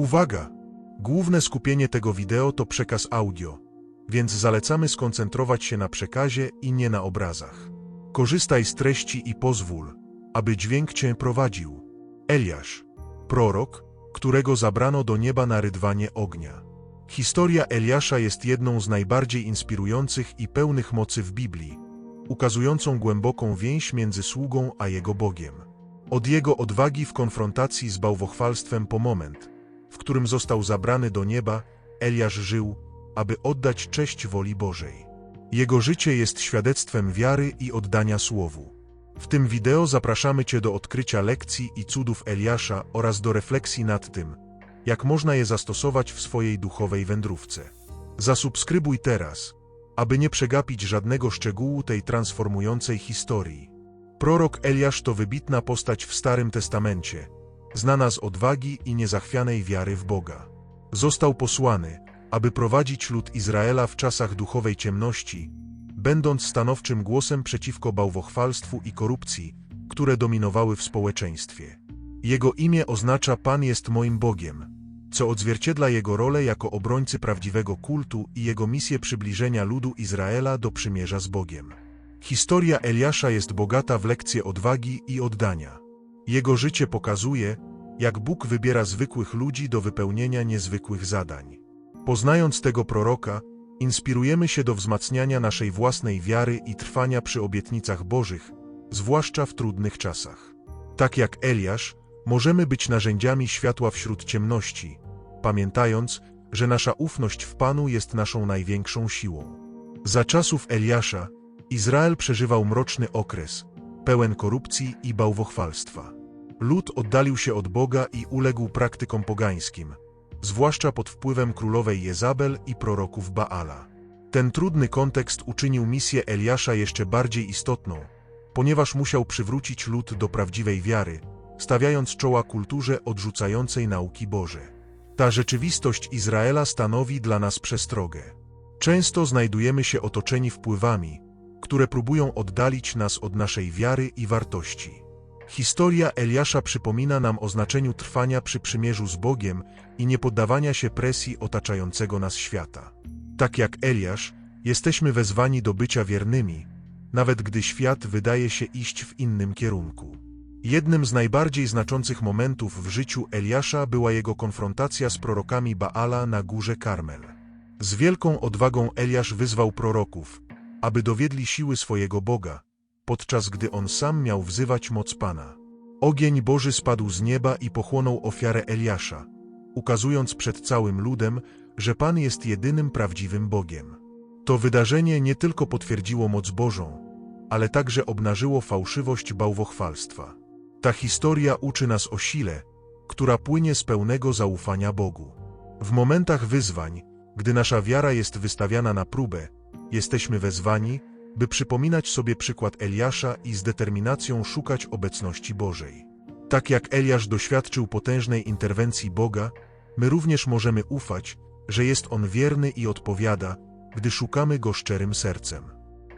Uwaga! Główne skupienie tego wideo to przekaz audio, więc zalecamy skoncentrować się na przekazie i nie na obrazach. Korzystaj z treści i pozwól, aby dźwięk cię prowadził. Eliasz, prorok, którego zabrano do nieba na rydwanie ognia. Historia Eliasza jest jedną z najbardziej inspirujących i pełnych mocy w Biblii, ukazującą głęboką więź między sługą a jego Bogiem. Od jego odwagi w konfrontacji z bałwochwalstwem po moment, w którym został zabrany do nieba, Eliasz żył, aby oddać cześć woli Bożej. Jego życie jest świadectwem wiary i oddania słowu. W tym wideo zapraszamy Cię do odkrycia lekcji i cudów Eliasza oraz do refleksji nad tym, jak można je zastosować w swojej duchowej wędrówce. Zasubskrybuj teraz, aby nie przegapić żadnego szczegółu tej transformującej historii. Prorok Eliasz to wybitna postać w Starym Testamencie, znana z odwagi i niezachwianej wiary w Boga. Został posłany, aby prowadzić lud Izraela w czasach duchowej ciemności, będąc stanowczym głosem przeciwko bałwochwalstwu i korupcji, które dominowały w społeczeństwie. Jego imię oznacza Pan jest moim Bogiem, co odzwierciedla jego rolę jako obrońcy prawdziwego kultu i jego misję przybliżenia ludu Izraela do przymierza z Bogiem. Historia Eliasza jest bogata w lekcje odwagi i oddania. Jego życie pokazuje, jak Bóg wybiera zwykłych ludzi do wypełnienia niezwykłych zadań. Poznając tego proroka, inspirujemy się do wzmacniania naszej własnej wiary i trwania przy obietnicach Bożych, zwłaszcza w trudnych czasach. Tak jak Eliasz, możemy być narzędziami światła wśród ciemności, pamiętając, że nasza ufność w Panu jest naszą największą siłą. Za czasów Eliasza, Izrael przeżywał mroczny okres, pełen korupcji i bałwochwalstwa. Lud oddalił się od Boga i uległ praktykom pogańskim, zwłaszcza pod wpływem królowej Jezabel i proroków Baala. Ten trudny kontekst uczynił misję Eliasza jeszcze bardziej istotną, ponieważ musiał przywrócić lud do prawdziwej wiary, stawiając czoła kulturze odrzucającej nauki Boże. Ta rzeczywistość Izraela stanowi dla nas przestrogę. Często znajdujemy się otoczeni wpływami, które próbują oddalić nas od naszej wiary i wartości. Historia Eliasza przypomina nam o znaczeniu trwania przy przymierzu z Bogiem i niepoddawania się presji otaczającego nas świata. Tak jak Eliasz, jesteśmy wezwani do bycia wiernymi, nawet gdy świat wydaje się iść w innym kierunku. Jednym z najbardziej znaczących momentów w życiu Eliasza była jego konfrontacja z prorokami Baala na górze Karmel. Z wielką odwagą Eliasz wyzwał proroków, aby dowiedli siły swojego Boga, podczas gdy on sam miał wzywać moc Pana. Ogień Boży spadł z nieba i pochłonął ofiarę Eliasza, ukazując przed całym ludem, że Pan jest jedynym prawdziwym Bogiem. To wydarzenie nie tylko potwierdziło moc Bożą, ale także obnażyło fałszywość bałwochwalstwa. Ta historia uczy nas o sile, która płynie z pełnego zaufania Bogu. W momentach wyzwań, gdy nasza wiara jest wystawiana na próbę, jesteśmy wezwani, by przypominać sobie przykład Eliasza i z determinacją szukać obecności Bożej. Tak jak Eliasz doświadczył potężnej interwencji Boga, my również możemy ufać, że jest On wierny i odpowiada, gdy szukamy Go szczerym sercem.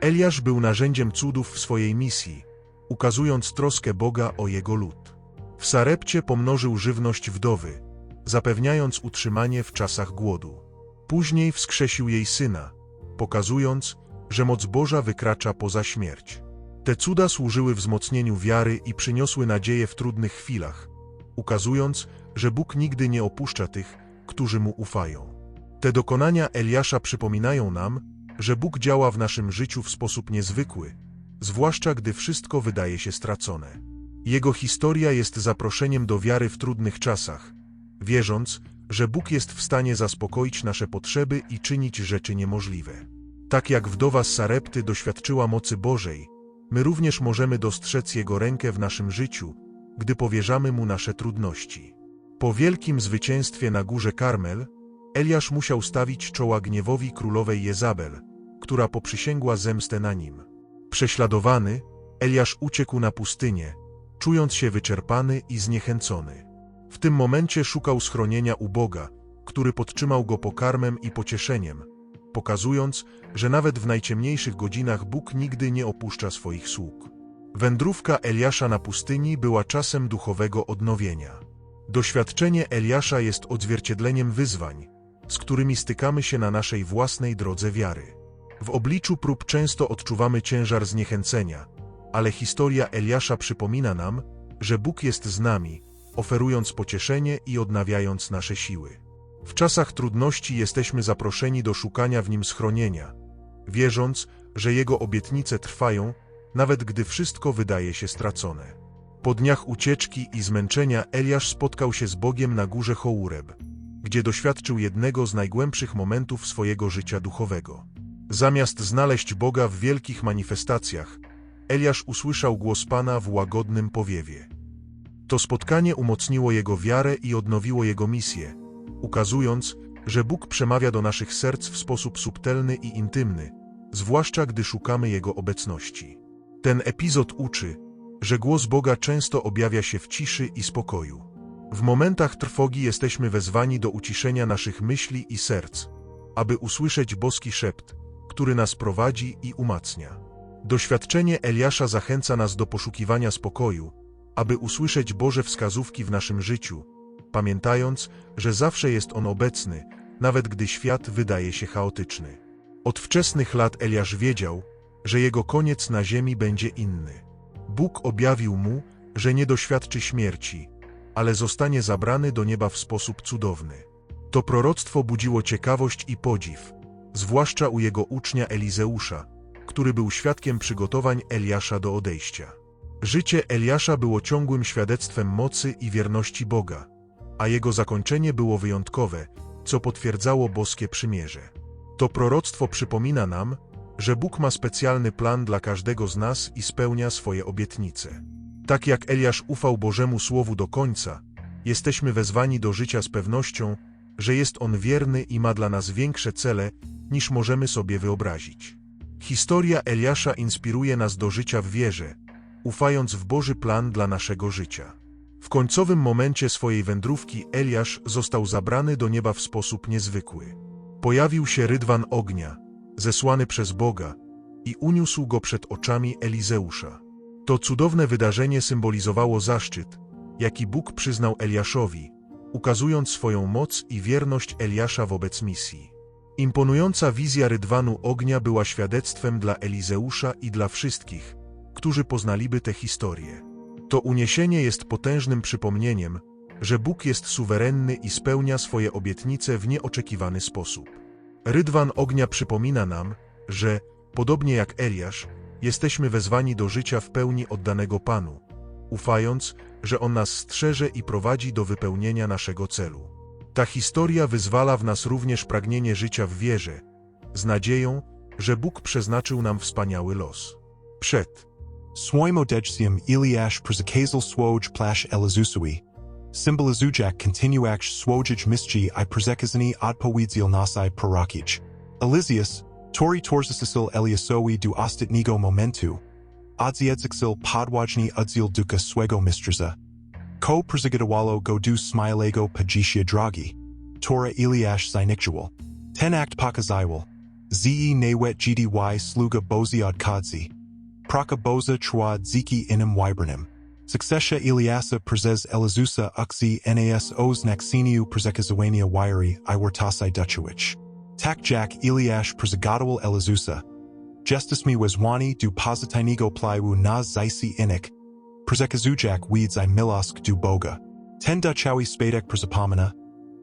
Eliasz był narzędziem cudów w swojej misji, ukazując troskę Boga o jego lud. W Sarepcie pomnożył żywność wdowy, zapewniając utrzymanie w czasach głodu. Później wskrzesił jej syna, pokazując, że moc Boża wykracza poza śmierć. Te cuda służyły wzmocnieniu wiary i przyniosły nadzieję w trudnych chwilach, ukazując, że Bóg nigdy nie opuszcza tych, którzy Mu ufają. Te dokonania Eliasza przypominają nam, że Bóg działa w naszym życiu w sposób niezwykły, zwłaszcza gdy wszystko wydaje się stracone. Jego historia jest zaproszeniem do wiary w trudnych czasach, wierząc, że Bóg jest w stanie zaspokoić nasze potrzeby i czynić rzeczy niemożliwe. Tak jak wdowa z Sarepty doświadczyła mocy Bożej, my również możemy dostrzec Jego rękę w naszym życiu, gdy powierzamy Mu nasze trudności. Po wielkim zwycięstwie na górze Karmel, Eliasz musiał stawić czoła gniewowi królowej Jezabel, która poprzysięgła zemstę na nim. Prześladowany, Eliasz uciekł na pustynię, czując się wyczerpany i zniechęcony. W tym momencie szukał schronienia u Boga, który podtrzymał go pokarmem i pocieszeniem, pokazując, że nawet w najciemniejszych godzinach Bóg nigdy nie opuszcza swoich sług. Wędrówka Eliasza na pustyni była czasem duchowego odnowienia. Doświadczenie Eliasza jest odzwierciedleniem wyzwań, z którymi stykamy się na naszej własnej drodze wiary. W obliczu prób często odczuwamy ciężar zniechęcenia, ale historia Eliasza przypomina nam, że Bóg jest z nami, oferując pocieszenie i odnawiając nasze siły. W czasach trudności jesteśmy zaproszeni do szukania w nim schronienia, wierząc, że Jego obietnice trwają, nawet gdy wszystko wydaje się stracone. Po dniach ucieczki i zmęczenia Eliasz spotkał się z Bogiem na górze Choureb, gdzie doświadczył jednego z najgłębszych momentów swojego życia duchowego. Zamiast znaleźć Boga w wielkich manifestacjach, Eliasz usłyszał głos Pana w łagodnym powiewie. To spotkanie umocniło jego wiarę i odnowiło jego misję, ukazując, że Bóg przemawia do naszych serc w sposób subtelny i intymny, zwłaszcza gdy szukamy Jego obecności. Ten epizod uczy, że głos Boga często objawia się w ciszy i spokoju. W momentach trwogi jesteśmy wezwani do uciszenia naszych myśli i serc, aby usłyszeć boski szept, który nas prowadzi i umacnia. Doświadczenie Eliasza zachęca nas do poszukiwania spokoju, aby usłyszeć Boże wskazówki w naszym życiu, pamiętając, że zawsze jest On obecny, nawet gdy świat wydaje się chaotyczny. Od wczesnych lat Eliasz wiedział, że jego koniec na ziemi będzie inny. Bóg objawił mu, że nie doświadczy śmierci, ale zostanie zabrany do nieba w sposób cudowny. To proroctwo budziło ciekawość i podziw, zwłaszcza u jego ucznia Elizeusza, który był świadkiem przygotowań Eliasza do odejścia. Życie Eliasza było ciągłym świadectwem mocy i wierności Boga, a jego zakończenie było wyjątkowe, co potwierdzało boskie przymierze. To proroctwo przypomina nam, że Bóg ma specjalny plan dla każdego z nas i spełnia swoje obietnice. Tak jak Eliasz ufał Bożemu Słowu do końca, jesteśmy wezwani do życia z pewnością, że jest On wierny i ma dla nas większe cele, niż możemy sobie wyobrazić. Historia Eliasza inspiruje nas do życia w wierze, ufając w Boży plan dla naszego życia. W końcowym momencie swojej wędrówki Eliasz został zabrany do nieba w sposób niezwykły. Pojawił się rydwan ognia, zesłany przez Boga, i uniósł go przed oczami Elizeusza. To cudowne wydarzenie symbolizowało zaszczyt, jaki Bóg przyznał Eliaszowi, ukazując swoją moc i wierność Eliasza wobec misji. Imponująca wizja rydwanu ognia była świadectwem dla Elizeusza i dla wszystkich, którzy poznaliby tę historię. To uniesienie jest potężnym przypomnieniem, że Bóg jest suwerenny i spełnia swoje obietnice w nieoczekiwany sposób. Rydwan ognia przypomina nam, że, podobnie jak Eliasz, jesteśmy wezwani do życia w pełni oddanego Panu, ufając, że On nas strzeże i prowadzi do wypełnienia naszego celu. Ta historia wyzwala w nas również pragnienie życia w wierze, z nadzieją, że Bóg przeznaczył nam wspaniały los. Przed Swoimodejsium Eliash przekazal swoj plash elazusui. Symbolizujak continuach swojij miski i przekazani odpowiedziel nasai prorokic. Elysius, tori torzisil eliasowi du ostatniego momentu. Odziedzixil podwajni udzil duka swego mistrza. Ko przygotowalo go du smilego pajicia drogi. Tora Eliash synictual. Ten act pokaziwal. Ze nawet gdy sluga bozi odkadzi. Prakaboza Chwa Ziki Inim Wibernim, Successia Eliasa Prezes Elizusa Uxi Nas Os Naxiniu Przekazowania Wiry Iwartasai Duchowicz. Tak Jack Eliash Przezagadowal Elizusa. Justice Mi Wezwani Du Pozitinigo Plaiwu Nas Zaisi Inik. Przekazujak Weeds I Milosk Du Boga. Ten Duchowi Spadek Przepomena.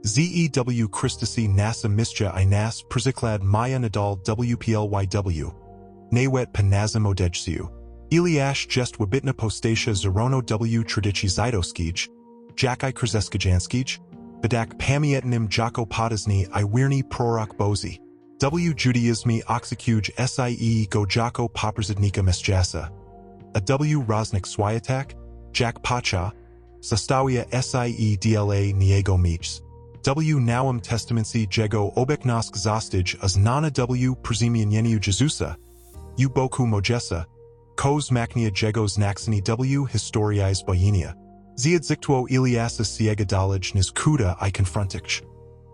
ZEW Christasi NASA Mischa I Nas Preziklad Maya Nadal WPLYW. Nawet panazim odejsiu. Iliash jest wabitna postacia zerono w tradici zytoskij, jaki krzeskajanskij, badak pamiętnym jako i wirni prorok bozi. W judaizmi oxykuj sie go jako poprzednika mesjasa. A W roznik swiatak, jak pacha, zastawia sie dla niego mics. W nowym testamencie jego obeknosk zostać a znana W przemienieniu Jezusa, u boku mojesa, Kos Macnia Jegos Naxini W Historiais Boyenia. Ziadzictuo Iliasa Siega Dalaj Nis Kuda I Confrontich.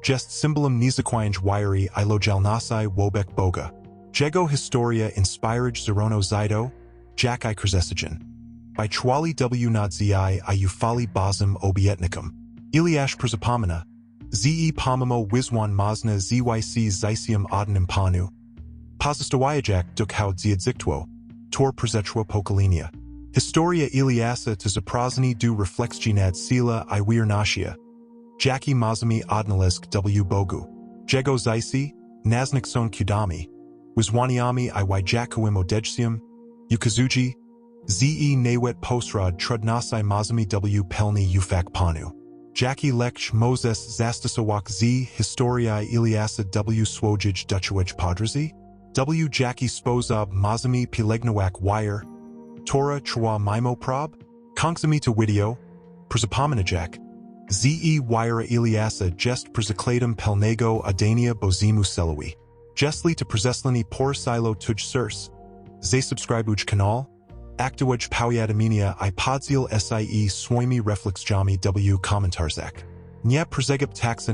Jest Symbolum Nizaquinj Wiry I Lojalnasai Wobek Boga. Jego Historia Inspirage Zerono Zido, Jack I Krzesigen. By Chwali W Nadziai I Ufali Bazim Obietnikum. Iliash Przapomina, Ze Pomimo Wizwan Mazna Zyc Zysium Odin Panu, Pozostawajajak duk houd Ziadzictwo, Tor Przetro Pokolenia. Historia Iliasa to Zaprazny du Reflexginad Sila i Wiernashia. Jackie Mazami Odnalesk W. Bogu. Jego Zysi, Naznikson Kudami. Wizwaniami i Wijakuim Odejsium. Yukazuji. Ze Nawet Postrad Trudnasai Mazami W. Pelni Ufak Panu. Jackie Lech Moses Zastasawak Z Historiae Iliasa W. Swojij Duchwich Padrazi. W. Jackie Spozab Mazami Pilegnawak Wire. Torah Chwa Mimo Prob. Kongsami to Widio. Przapominajak. Ze Wira Iliasa Jest Przakladum Pelnego Adania Bozimu Selowi. Jestli to Przeslini Porsilo Tuj Sirs. Ze subscribe uj kanal. Actawaj Powiadaminia i Podziel Sie Swoimi Reflex Jami W Kommentarzak. Nie Przegap Taxa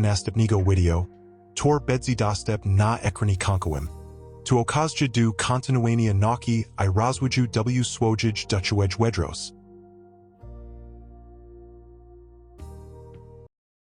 Widio. Tor Bedzi Dostep na Ekrani Konkowim. Tu okazja du kontinuania nauki i rozwiju W Swojij Duchwedge Wedros.